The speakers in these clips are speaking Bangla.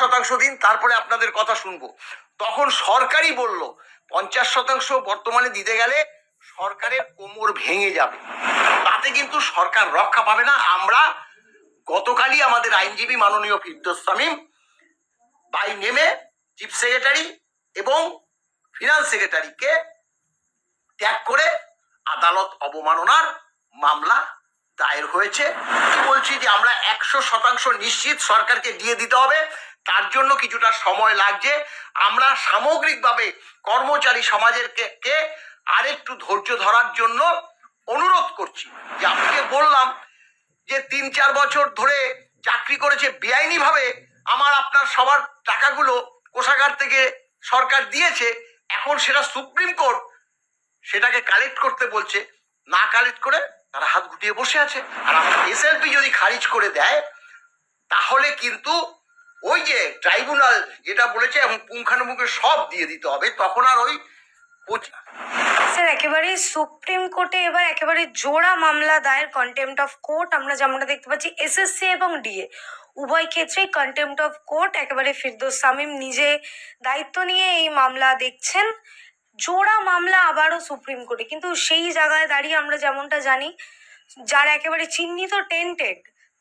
শতাংশ দিন, তারপরে আপনাদের কথা শুনব। তখন সরকারই বলল, পঞ্চাশ শতাংশ বর্তমানে দিতে গেলে সরকারের কোমর ভেঙে যাবে। তাতে কিন্তু সরকার রক্ষা পাবে না। আমরা গতকালই আমাদের আইনজীবী মাননীয় ফিরদোস বাই নেমে চিফ সেক্রেটারি এবং ফিনান্স সেক্রেটারিকে ত্যাগ করে আদালত অবমাননার মামলা দায়ের হয়েছে। বলছি যে আমরা একশো শতাংশ নিশ্চিত সরকারকে দিয়ে দিতে হবে। তার জন্য কিছুটা সময় লাগছে। আমরা সামগ্রিকভাবে কর্মচারী সমাজের কে কে আরেকটু ধৈর্য ধরার জন্য অনুরোধ করছি। যে আপনাকে বললাম যে তিন চার বছর ধরে চাকরি করেছে, বেআইনিভাবে আমার আপনার সবার টাকাগুলো কোষাগার থেকে সরকার দিয়েছে, এখন সেটা সুপ্রিম কোর্ট সেটাকে কালেক্ট করতে বলছে। না কালেক্ট করে তারা হাত গুটিয়ে বসে আছে। আর এসএলপি যদি খারিজ করে দেয়, তাহলে কিন্তু ওই যে ট্রাইব্যুনাল যেটা বলেছে পুঙ্খানুপুঙ্খে সব দিয়ে দিতে হবে, তখন আর ওই স্যার, একেবারে সুপ্রিম কোর্টে এবার একেবারে জোড়া মামলা দায়ের কন্টেম্পট অফ কোর্ট আমরা যেমনটা দেখতে পাচ্ছি এসএসসি এবং ডিএ উভয় ক্ষেত্রেই কন্টেম্পট অফ কোর্ট একেবারে ফিরদোস সামিম নিজে দায়িত্ব নিয়ে এই মামলা দেখছেন। জোড়া মামলা আবারও সুপ্রিম কোর্টে, কিন্তু সেই জায়গায় দাঁড়িয়ে আমরা যেমনটা জানি, যারা একেবারে চিহ্নিত টেন্টেড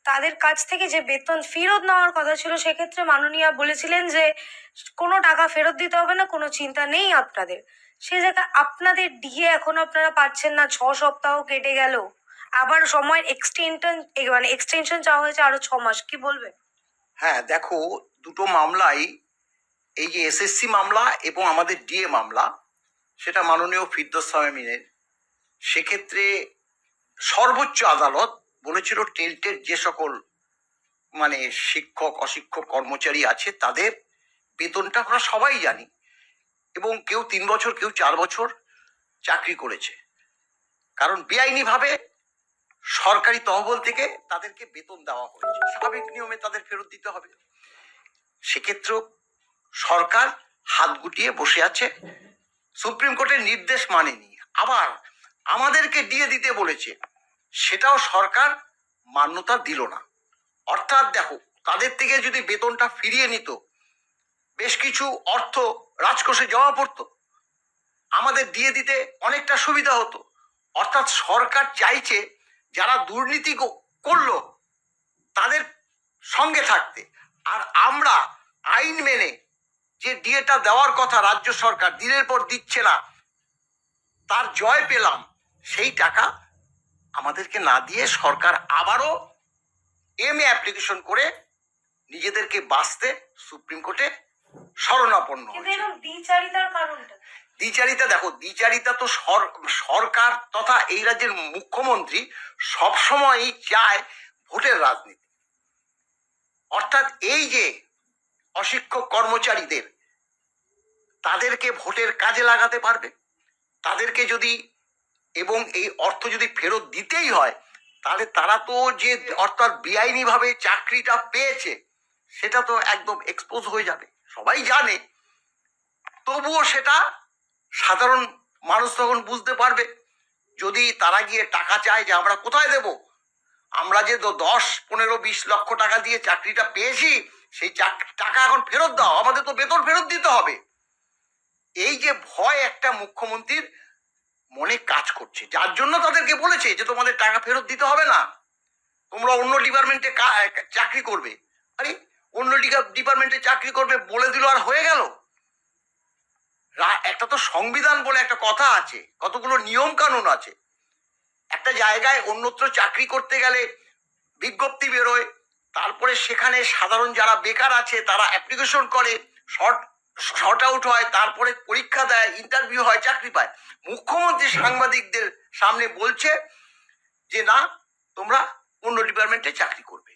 তাদের কাছ থেকে যে বেতন ফেরত নেওয়ার কথা ছিল, সেক্ষেত্রে মাননীয়া বলেছিলেন যে, কোনো টাকা ফেরত দিতে হবে না, কোনো চিন্তা নেই আপনাদের। সেই জায়গায় আপনাদের ডিএ এখন আপনারা পাচ্ছেন না, ছ সপ্তাহ কেটে গেল। আবার সময়ের এক্সটেনশন মানে এক্সটেনশন চাওয়া হয়েছে আরও ছ মাস, কি বলবে হ্যাঁ দেখো, দুটো মামলাই, এই যে এসএসসি মামলা এবং আমাদের ডিএ মামলা, সেটা মাননীয় ফিরদোস সামিনের সেক্ষেত্রে সর্বোচ্চ আদালত বলেছিল টেন্টের যে সকল মানে শিক্ষক, অশিক্ষক, কর্মচারী আছে, তাদের বেতনটা আমরা সবাই জানি। এবং কেউ তিন বছর, কেউ চার বছর চাকরি করেছে। কারণ বেআইনিভাবে সরকারি তহবিল থেকে তাদেরকে বেতন দেওয়া হয়েছে। স্বাভাবিক নিয়মে তাদের ফেরত দিতে হবে। সেক্ষেত্রেও সরকার হাত গুটিয়ে বসে আছে। সুপ্রিম কোর্টের নির্দেশ মানেনি। আবার আমাদেরকে দিয়ে দিতে বলেছে। সেটাও সরকার মান্যতা দিল না। অর্থাৎ দেখো, তাদের থেকে যদি বেতনটা ফিরিয়ে নিত, বেশ কিছু অর্থ রাজকোষে জমা পড়তো। আমাদের দিয়ে দিতে অনেকটা সুবিধা হতো। অর্থাৎ সরকার চাইছে যারা দুর্নীতি করল, তাদের সঙ্গে থাকতে। আর আমরা আইন মেনে যে ডিএটা দেওয়ার কথা রাজ্য সরকার দিনের পর দিচ্ছে না, তার জয় পেলাম, সেই টাকা আমাদেরকে না দিয়ে সরকার আবারও এম এ অ্যাপ্লিকেশন করে নিজেদেরকে বাঁচতে সুপ্রিম কোর্টে শরণাপন্ন দ্বিচারিতা দেখো দ্বিচারিতা তো সর- সরকার তথা এই রাজ্যের মুখ্যমন্ত্রী সবসময়ই চায় ভোটের রাজনীতি। অর্থাৎ এই যে অশিক্ষক কর্মচারীদের তাদেরকে ভোটের কাজে লাগাতে পারবে? তাদেরকে যদি এবং এই অর্থ যদি ফেরত দিতেই হয়, তাহলে তারা তো যে অর্থাৎ বেআইনিভাবে চাকরিটা পেয়েছে, সেটা তো একদম এক্সপোজ হয়ে যাবে। সবাই জানে, তবুও সেটা সাধারণ মানুষ তখন বুঝতে পারবে, যদি তারা গিয়ে টাকা চায় যে আমরা কোথায় দেব? আমরা যে দশ, পনেরো, বিশ লক্ষ টাকা দিয়ে চাকরিটা পেয়েছি, সেই টাকা এখন ফেরত দাও, আমাদের তো বেতন ফেরত দিতে হবে। এই যে ভয় একটা মুখ্যমন্ত্রীর মনে করছে। যার জন্য তাদেরকে বলেছে যে তোমাদের টাকা ফেরত দিতে হবে না। তোমরা অন্য ডিপার্টমেন্টে চাকরি করবে। আরে, অন্য ডিপার্টমেন্টে চাকরি করবে বলে দিল আর হয়ে গেল? একটা তো সংবিধান বলে একটা কথা আছে, কতগুলো নিয়ম কানুন আছে। একটা জায়গায় অন্যত্র চাকরি করতে গেলে বিজ্ঞপ্তি বেরোয়, তারপরে সেখানে সাধারণ যারা বেকার আছে তারা অ্যাপ্লিকেশন করে শর্ট শর্ট আউট হয়, তারপরে পরীক্ষা দেয় ইন্টারভিউ হয়, চাকরি পায়। মুখ্যমন্ত্রী সাংবাদিকদের সামনে বলছে যে, না, তোমরা অন্য ডিপার্টমেন্টে চাকরি করবে।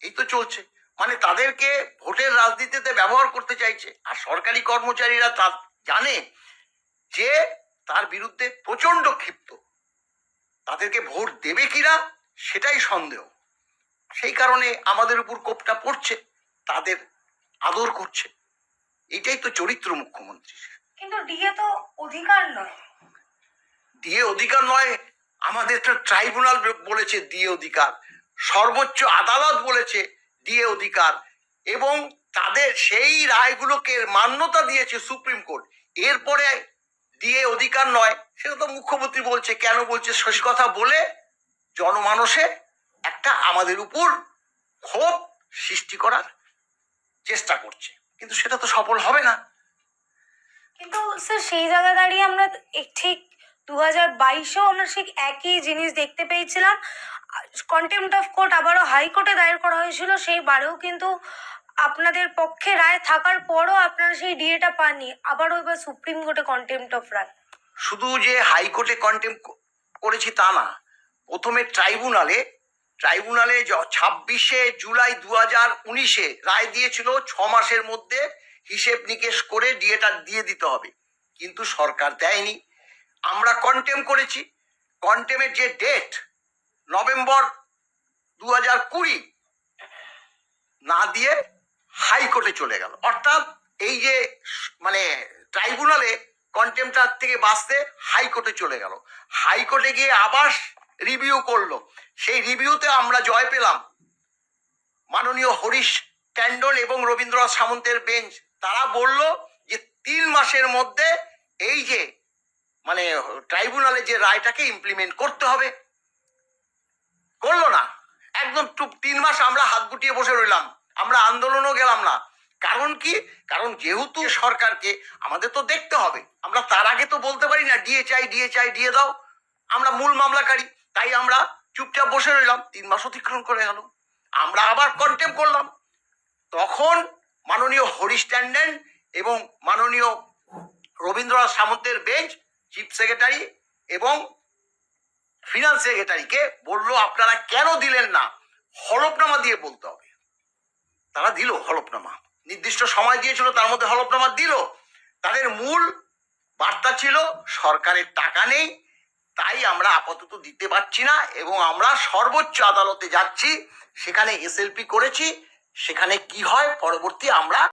এই তো চলছে। মানে তাদেরকে ভোটের রাজনীতিতে ব্যবহার করতে চাইছে। আর সরকারি কর্মচারীরা তা জানে যে, তার বিরুদ্ধে প্রচণ্ড ক্ষিপ্ত। তাদেরকে ভোট দেবে কিনা, সেটাই সন্দেহ। সেই কারণে আমাদের উপর কোপটা পড়ছে, তাদের আদর করছে। এটাই তো চরিত্র মুখ্যমন্ত্রীর। কিন্তু ডিএ তো অধিকার নয়। দিয়ে অধিকার নয় আমাদের তো ট্রাইব্যুনাল বলেছে দিয়ে অধিকার সর্বোচ্চ আদালত বলেছে দিয়ে অধিকার এবং তাদের সেই রায়গুলোকে মান্যতা দিয়েছে সুপ্রিম কোর্ট। এরপরে দিয়ে অধিকার নয় সেটা তো মুখ্যমন্ত্রী বলছে কেন বলছে শেষ কথা বলে জনমানসে একটা আমাদের উপর ক্ষোভ সৃষ্টি করার চেষ্টা করছে। কিন্তু সেটা তো সফল হবে না। কিন্তু স্যার সেই জায়গায় দাঁড়িয়ে আমরা ঠিক দু হাজার বাইশেও আমরা ঠিক একই জিনিস দেখতে পেয়েছিলাম। কন্টেম্পট অফ কোর্ট আবারও হাইকোর্টে দায়ের করা হয়েছিল সেই বারেও কিন্তু আপনাদের পক্ষে রায় থাকার পরও আপনারা সেই ডিএটা পাননি। আবারও এবার সুপ্রিম কোর্টে কন্টেম্পট অফ রায় শুধু যে হাইকোর্টে কন্টেম করেছি তা না প্রথমে ট্রাইব্যুনালে ট্রাইব্যুনালে ছাব্বিশে জুলাই দু হাজার উনিশে রায় দিয়েছিল ছ মাসের মধ্যে হিসেব নিকেশ করে ডিএটা দিয়ে দিতে হবে। কিন্তু সরকার দেয়নি। আমরা কন্টেম করেছি। কন্টেমের যে ডেট, নভেম্বর দু হাজার কুড়ি, না দিয়ে হাইকোর্টে চলে গেল। অর্থাৎ এই যে মানে ট্রাইব্যুনালে কন্টেম্পটার থেকে বাঁচতে হাইকোর্টে চলে গেল। হাইকোর্টে গিয়ে আবার রিভিউ করল। সেই রিভিউতে আমরা জয় পেলাম। মাননীয় হরিশ ট্যান্ডল এবং রবীন্দ্রনাথ সামন্তের বেঞ্চ তারা বলল যে, তিন মাসের মধ্যে এই যে মানে ট্রাইব্যুনালে যে রায়টাকে ইমপ্লিমেন্ট করতে হবে। করল না। একদম তিন মাস আমরা হাত গুটিয়ে বসে রইলাম। আমরা আন্দোলনও গেলাম না। কারণ কি? কারণ যেহেতু সরকারকে আমাদের তো দেখতে হবে। আমরা তার আগে তো বলতে পারি না ডিএ চাই ডিএ চাই দিয়ে দাও। আমরা মূল মামলাকারী। তাই আমরা চুপচাপ বসে রইলাম, তিন মাস অতিক্রম করে গেল। আমরা আবার কন্টেম করলাম। তখন মাননীয় হরিশ ট্যান্ডেন এবং মাননীয় রবীন্দ্রনাথ সামন্তের বেঞ্চ চিফ সেক্রেটারি এবং ফিনান্স সেক্রেটারিকে বলল, আপনারা কেন দিলেন না? হলফনামা দিয়ে বলতে হবে। তারা দিল হলফনামা। নির্দিষ্ট সময় দিয়েছিল, তার মধ্যে হলফনামা দিল। তাদের মূল বার্তা ছিল, সরকারের টাকা নেই তাই আমরা আপাতত দিতে পারছি না এবং আমরা সর্বোচ্চ আদালতে যাচ্ছি। সেখানে এসএলপি করেছি। সেখানে কি হয়? পরবর্তী আমরা